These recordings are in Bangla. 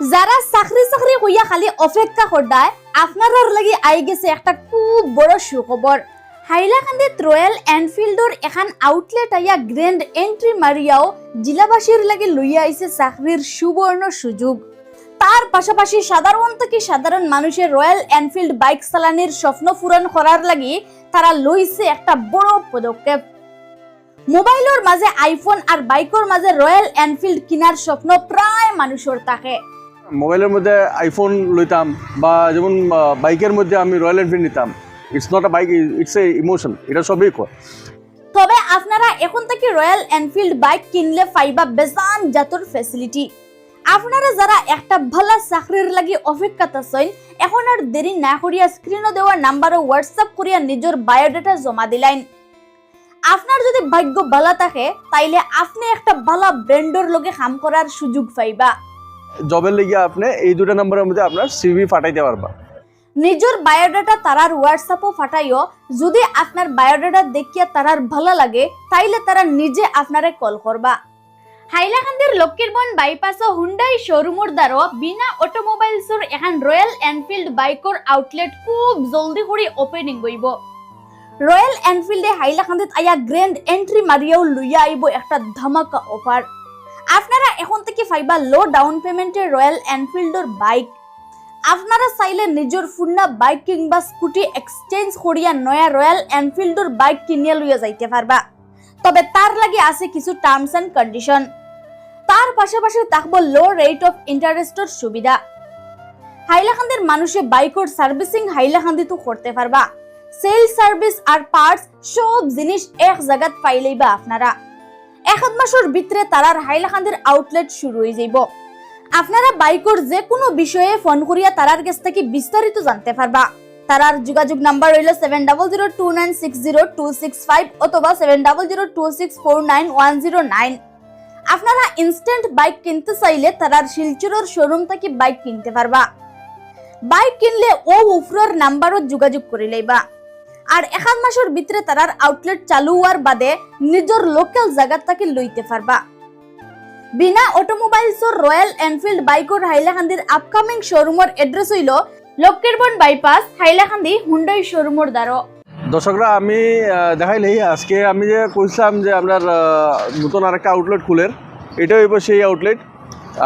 যারা চাকরি চাকরি কইয়া খালি অপেক্ষা করদায় আপনার লাগি আই গেছে একটা খুব বড় সুখবর হাইলাকান্দিত রয়্যাল এনফিল্ডর এখান আউটলেট আইয়া গ্র্যান্ড এন্ট্রি মারিয়াও জিলাবাসীর লাগি লইয়া আইছে চাকরির সুবর্ণ সুযোগ। তার পাশাপাশি সাধারণ থেকে সাধারণ মানুষের রয়্যাল এনফিল্ড বাইক চালানির স্বপ্ন পূরণ করার লাগি তারা লইছে একটা বড় পদক্ষেপ। মোবাইলের মাঝে আইফোন আর বাইকের মাঝে রয়্যাল এনফিল্ড কিনার স্বপ্ন প্রায় মানুষের থাকে মোবাইলের মধ্যে আইফোন লইতাম বা যেমন বাইকের মধ্যে আমি রয়্যাল এনফিল্ড নিতাম। It's not a bike it's a emotion এটা সবই কর তবে আপনারা এখন থেকে রয়্যাল এনফিল্ড বাইক কিনলে পাইবা বেজান জাতর ফ্যাসিলিটি আপনারা যারা একটা ভালো চাকরির লাগি অপেক্ষাত আছেন, এখন আর দেরি না করিয়া স্ক্রিনে দেওয়া নাম্বারে হোয়াটসঅ্যাপ করিয়া নিজের বায়োডাটা জমা দিলাইন আপনার যদি ভাগ্য ভালো থাকে, তাইলে আপনি একটা ভালো ব্র্যান্ডর লগে কাম করার সুযোগ পাইবা। জবের লেগে আপনি এই দুটো নাম্বারের মধ্যে আপনার সিভি ফাটাইতে পারবা। নিজের বায়োডাটা তারার হোয়াটসঅ্যাপও ফাটাইও। যদি আপনার বায়োডাটা দেখিয়া তারার ভালো লাগে, তাইলে তারা নিজে আপনারে কল করবা। হাইলাকান্দির লক্ষ্মীরবন বাইপাস হুন্ডাই শোরুমর দ্বারা বিনা অটোমোবাইলসর এখন রয়্যাল এনফিল্ড বাইকর আউটলেট খুব জলদি করে ওপেনিং হইব। রয়্যাল এনফিল্ডে হাইলাকান্দিত আয়া গ্র্যান্ড এন্ট্রি মারিয়াও লইয়া আইব একটা ধামাকা অফার আপনারা এখন থেকে ফাইবা লো ডাউন পেমেন্টে রয়্যাল এনফিল্ডর বাইক আপনারা চাইলে নিজের ফুন্না বাইক কিংবা স্কুটি এক্সচেঞ্জ করিয়া নয়া রয়্যাল এনফিল্ডর বাইক কিনিয়া লইয়া যাইতে পারবা। তবে তার লাগে আছে কিছু টার্মস এন্ড কন্ডিশন তার পাশাপাশি থাকব লো রেট অফ ইন্টারেস্টের সুবিধা। হাইলাকান্দির মানুষে বাইকর সার্ভিসিং হাইলাকান্দিতো করতে পারবা। সেল সার্ভিস আর পার্টস সব জিনিস এক জায়গাত পাইলেইবা আপনারা। এক মাসের ভিতরে তারার হাইলাকান্দির আউটলেট শুরু হয়ে যাইব আপনারা বাইকর যে কোনো বিষয়ে ফোন করিয়া তারার কাছ থেকে বিস্তারিত জানতে পারবা তারার যোগাযোগ নাম্বার রইল seven double zero two nine six zero two six five অথবা seven double zero two six four nine one zero nine আপনারা ইনস্ট্যান্ট বাইক কিনতে চাইলে তারার শিলচরের শোরুম থেকে বাইক কিনতে পারবা বাইক কিনলে ও উফরর নাম্বারও যোগাযোগ করে লইবা। আর এখান মাসের ভিতরে তারার আউটলেট চালু হওয়ার বাদে নিজের লোকাল জায়গা থেকে লইতে পারবা বিনা অটোমোবাইলসর রয়্যাল এনফিল্ড বাইকর হাইলাকান্দির আপকামিং শোরুমের এড্রেস হইল লক্ষ্মীরবন বাইপাস হাইলাকান্দি হুন্ডাই শোরুমের দ্বারা দর্শকরা আমি দেখাইলেই আজকে আমি যে কইছিলাম যে আপনার নতুন আরেকটা আউটলেট খুলের এটা হইব সেই আউটলেট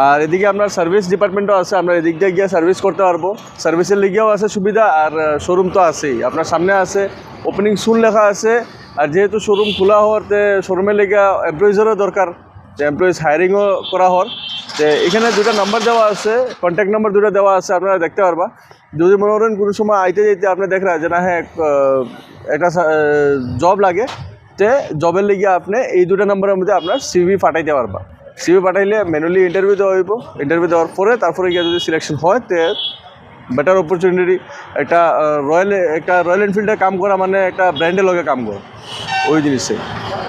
আর এদিকে আপনার সার্ভিস ডিপার্টমেন্টও আছে, আমরা এদিক দিয়ে গিয়ে সার্ভিস করতে পারব। সার্ভিসের লিগেও আছে সুবিধা, আর শোরুম তো আছেই। আপনার সামনে আছে ওপেনিং সুন লেখা আছে। আর যেহেতু শোরুম খোলা হওয়াতে শোরুমের লেগে এমপ্লয়িজেরও দরকার, যে এমপ্লয়িজ হায়ারিংও করা হওয়ার। তো এখানে দুটো নাম্বার দেওয়া আছে কন্ট্যাক্ট নাম্বার দুটো দেওয়া আছে, আপনারা দেখতে পারবা। যদি মনে করেন কোনো সময় আইতে যেতে আপনি দেখ যে না হ্যাঁ একটা জব লাগে, তে জবের লেগে আপনি এই দুটো নাম্বারের মধ্যে আপনার সিভি পাঠাইতে পারবা। সিভি পাঠাইলে ম্যানুয়ালি ইন্টারভিউ দেওয়া হইব। ইন্টারভিউ দেওয়ার পরে তারপরে গিয়ে যদি সিলেকশন হয় তে বেটার অপরচুনিটি একটা রয়্যাল একটা রয়্যাল এনফিল্ডে কাম করা মানে একটা ব্র্যান্ডের লগে কাম করা ওই জিনিসে।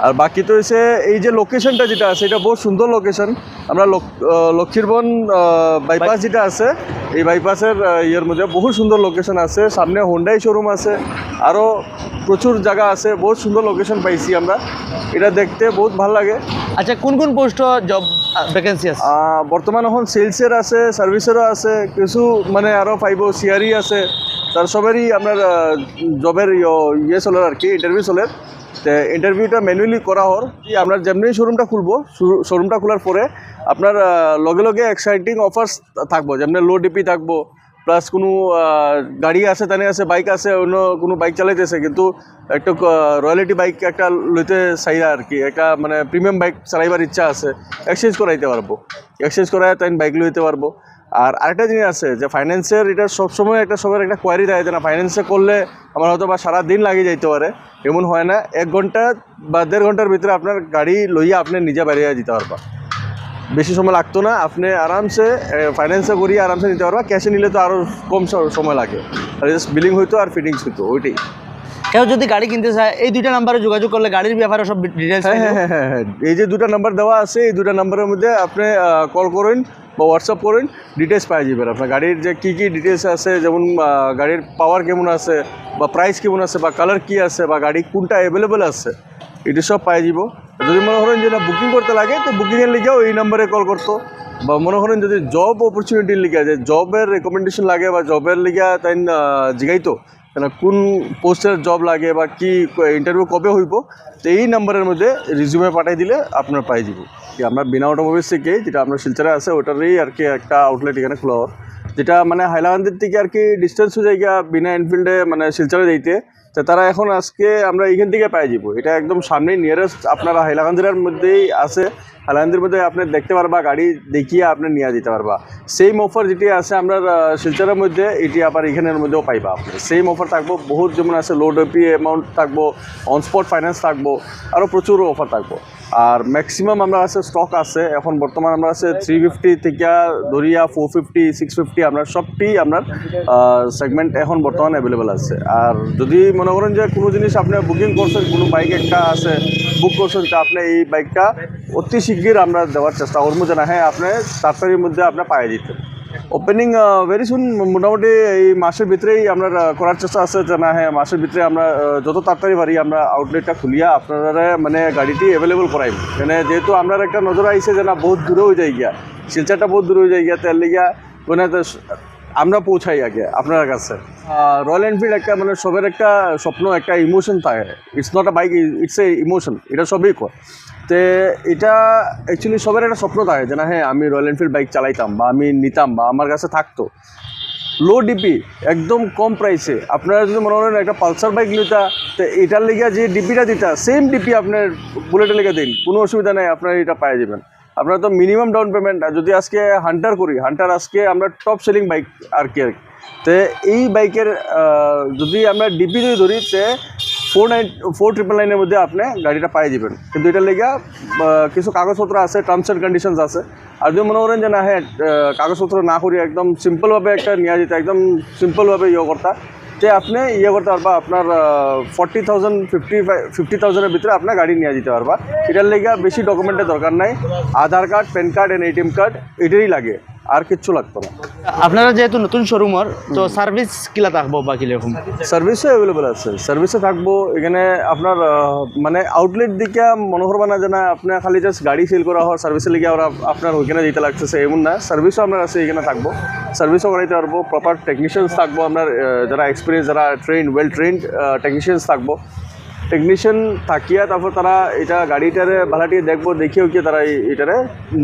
আর বাকি তো হচ্ছে এই যে লোকেশনটা যেটা আছে এটা বহু সুন্দর লোকেশন আমরা লক্ষ্মীরবন বাইপাস যেটা আছে এই বাইপাসের ইয়ের মধ্যে বহু সুন্দর লোকেশন আছে। সামনে হোন্ডাই শোরুম আছে। আরও প্রচুর জায়গা আছে। বহুত সুন্দর লোকেশন পাইছি আমরা। এটা দেখতে বহুত ভালো লাগে। আচ্ছা কোন কোন পোস্ট জব ভ্যাকেন্সি আছে? বর্তমান এখন সেলসের আছে সার্ভিসেরও আছে। কিছু মানে আরও পাইব সিআরই আছে। তার সবেরই আপনার জবের ইয়ে চলে আর কি ইন্টারভিউ চলে। তো ইন্টারভিউটা ম্যানুয়ালি করা হর কি আপনার যেমনি শোরুমটা খুলবো শোরুমটা খোলার পরে আপনার লগে লগে এক্সাইটিং অফার্স থাকব। যেমনি লো ডিপি থাকব প্লাস কোনো গাড়ি আছে, তানে আছে বাইক আছে, অন্য কোনো বাইক চালাইতেছে, কিন্তু একটা রয়্যালিটি বাইক একটা লইতে চাইরা আর কি, একটা মানে প্রিমিয়াম বাইক চালাইবার ইচ্ছা আছে এক্সচেঞ্জ করাইতে পারব। এক্সচেঞ্জ করাই তাই বাইক লইতে পারব। আর আরেকটা জিনিস আছে যে ফাইন্যান্সের এটা সবসময় একটা সবার একটা কোয়ারি থাকে না ফাইন্যান্সে করলে আমার হয়তো বা সারা দিন লাগিয়ে যাইতে পারে, এমন হয় না। এক ঘণ্টা বা দেড় ঘণ্টার ভিতরে আপনার গাড়ি লইয়া আপনি নিজে বেরিয়ে দিতে পারবা। বেশি সময় লাগতো না, আপনি আরামসে ফাইন্যান্সে করিয়ে আরামসে নিতে পারবা। ক্যাশে নিলে তো আরও কম সময় লাগে। আর জাস্ট বিলিং হইতো আর ফিটিংস হইতো, ওইটাই। কেউ যদি গাড়ি কিনতে চায় এই দুইটা নাম্বারে যোগাযোগ করলে গাড়ির ব্যাপারে সব ডিটেলস হ্যাঁ হ্যাঁ হ্যাঁ হ্যাঁ হ্যাঁ। এই যে দুটা নাম্বার দেওয়া আছে এই দুটা নাম্বারের মধ্যে আপনি কল করুন বা হোয়াটসঅ্যাপ করুন ডিটেলস পাই যাবেন আপনার। গাড়ির যে কী কী ডিটেলস আছে যেমন গাড়ির পাওয়ার কেমন আছে বা প্রাইস কেমন আছে বা কালার কী আছে বা গাড়ি কোনটা অ্যাভেলেবেল আছে এটা সব পাই যাব। যদি মনে করেন যে না বুকিং করতে লাগে তো বুকিংয়ের লিগেও এই নাম্বারে কল করতো। বা মনে করেন যদি জব অপরচুনিটির লিগে যে জবের রেকমেন্ডেশন লাগে বা জবের লিগে তাই জিগাইতো কেন কোন পোস্টের জব লাগে বা কি ইন্টারভিউ কবে হইব, তো এই নাম্বারের মধ্যে রিজিউমে পাঠিয়ে দিলে আপনার পাই কি আমরা বিনা অটোমোবাইলস থেকে, যেটা আপনার শিলচরে আছে, ওটারই আর কি একটা আউটলেট এখানে খোলা হওয়ার যেটা মানে হাইলাকান্দির থেকে আর কি ডিস্টেন্স হয়ে যায় বিনা এনফিল্ডে মানে শিলচরে দিতে তো তারা এখন আজকে আমরা এইখান থেকে পাই যাব। এটা একদম সামনেই নিয়ারেস্ট আপনারা হাইলাকান্দির মধ্যেই আছে। হাইলাকান্দির মধ্যে আপনি দেখতে পারবা গাড়ি দেখিয়ে আপনি নিয়ে যেতে পারবা। সেম অফার যেটি আছে আহ, শিলচরের মধ্যে এটি আবার এখানের মধ্যেও পাইবা আপনি। সেম অফার থাকব বহুত যেমন আছে লো ডপি অ্যামাউন্ট থাকব অন স্পট ফাইন্যান্স থাকব আরও প্রচুর অফার থাকব। আর ম্যাক্সিমাম আমরা আছে স্টক আছে এখন বর্তমান আমরা আছে থ্রি ফিফটি থেকে ধরিয়া ফোর ফিফটি সিক্স ফিফটি আমরা সবটি আপনার সেগমেন্ট এখন বর্তমান অ্যাভেলেবেল আছে। আর যদি মনে করেন যে কোনো জিনিস আপনি বুকিং করছেন, কোনো বাইক একটা আছে বুক করছেন, তো আপনি এই বাইকটা অতি শীঘ্র আমরা দেওয়ার চেষ্টা করব যে না হ্যাঁ আপনি তাড়াতাড়ির মধ্যে আপনার পায়ে দিতে। ওপেনিং ভেরি সুন মোটামুটি এই মাসের ভিতরেই আমরা করার চেষ্টা আছে যে না হ্যাঁ মাসের ভিতরে আমরা যত তাড়াতাড়ি পারি আমরা আউটলেটটা খুলিয়া আপনারা মানে গাড়িটি অ্যাভেলেবল করাইব। মানে যেহেতু আপনার একটা নজর আইসে যে না, বহুত দূরে হয়ে যায় গিয়া শিলচারটা বহুত দূরে হয়ে যায় গিয়া তেল লিগিয়া মানে আমরা পৌঁছাই আগে আপনার কাছে। রয়্যাল এনফিল্ড একটা মানে সবের একটা স্বপ্ন, একটা ইমোশন থাকে it's not a bike it's a emotion এটা সবই কয় তে এটা অ্যাকচুয়ালি সবার একটা স্বপ্ন থাকে যে না হ্যাঁ আমি রয়্যাল এনফিল্ড বাইক চালাইতাম বা আমি নিতাম বা আমার কাছে থাকতো। লো ডিপি একদম কম প্রাইসে আপনারা যদি মনে করেন একটা পালসার বাইক নিতা, তো এটার লেগে যে ডিপিটা দিতা সেম ডিপি আপনার বুলেটের লেগে দিন, কোনো অসুবিধা নেই, আপনারা এটা পাই যাবেন। আপনারা তো মিনিমাম ডাউন পেমেন্ট যদি আজকে হান্টার করি হান্টার আজকে আমরা টপ সেলিং বাইক আর কি। তো এই বাইকের যদি আমরা ডিপি যদি ধরি, তে ফোর নাইন ফোর ট্রিপল নাইনের মধ্যে আপনি গাড়িটা পাই যাবেন কিন্তু এটার লেগে কিছু কাগজপত্র আছে টার্মস অ্যান্ড কন্ডিশনস আছে আর যদি মনে করেন যে না হ্যাঁ কাগজপত্র না করি, একদম সিম্পলভাবে একটা নেওয়া যেতে, একদম সিম্পলভাবে ইয়ে করতা যে আপনি ইয়ে করতে পারবা, আপনার ফর্টি থাউজেন্ড ফিফটি ফিফটি থাউজেন্ডের ভিতরে আপনার গাড়ি নিয়ে যেতে পারবা। এটার লেগে বেশি ডকুমেন্টের দরকার নাই। Aadhaar card PAN card and ATM card এটারই লাগে। আর কিচ্ছু লাগতো না। আপনারা যেহেতু নতুন শোরুমর তো সার্ভিস কিলা থাকব বা কীরকম সার্ভিসও অ্যাভেলেবেল আছে। সার্ভিসে থাকব। এখানে আপনার মানে আউটলেট দিকে মনে করবা না যে না আপনার খালি জাস্ট গাড়ি সেল করা হয় সার্ভিসে লিগে ওরা আপনার ওইখানে দিতে লাগতেছে এমন না। সার্ভিসও আপনার আছে এখানে থাকব। সার্ভিসও করাইতে পারব। প্রপার টেকনিশিয়ানস থাকব আপনার যারা এক্সপিরিয়েন্স যারা ট্রেন ওয়েল ট্রেন্ড টেকনিশিয়ানস থাকব। টেকনিশিয়ান থাকিয়া তারপর তারা এটা গাড়িটারে ভাড়াটিয়ে দেখব দেখিয়েও কি তারা এটারে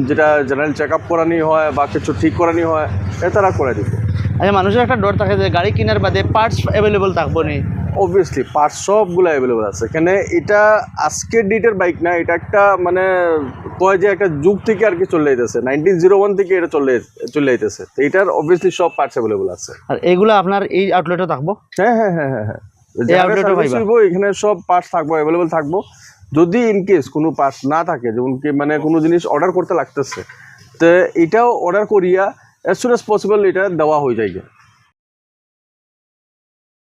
যেটা জেনারেল চেক আপ করানি হয় বা কিছু ঠিক করানি হয় এ তারা করে দিবে। আচ্ছা মানুষের একটা ডর থাকে যে গাড়ি কেনার বাদে পার্টস অ্যাভেলেবল থাকব নি অবভিয়াসলি পার্টস সবগুলো অ্যাভেলেবল আছে। এখানে এটা আজকের ডেটের বাইক না এটা একটা মানে কয় যে একটা যুগ থেকে আর কি চলে যেতেছে নাইনটিন জিরো ওয়ান থেকে এটা চলে চলে যেতেছে তো এটার অবভিয়াসলি সব পার্টস অ্যাভেলেবল আছে। আর এগুলো আপনার এই আউটলেটে থাকব? হ্যাঁ হ্যাঁ হ্যাঁ হ্যাঁ হ্যাঁ। এখানে সব পার্টস থাকব অ্যাভেলেবল থাকব। যদি ইন কেস কোনো পার্টস না থাকে যেমন কি মানে কোনো জিনিস অর্ডার করতে লাগতেছে তো এটাও অর্ডার করিয়া অ্যাজ সুন অ্যাজ পসিবল এটা দেওয়া হয়ে যায়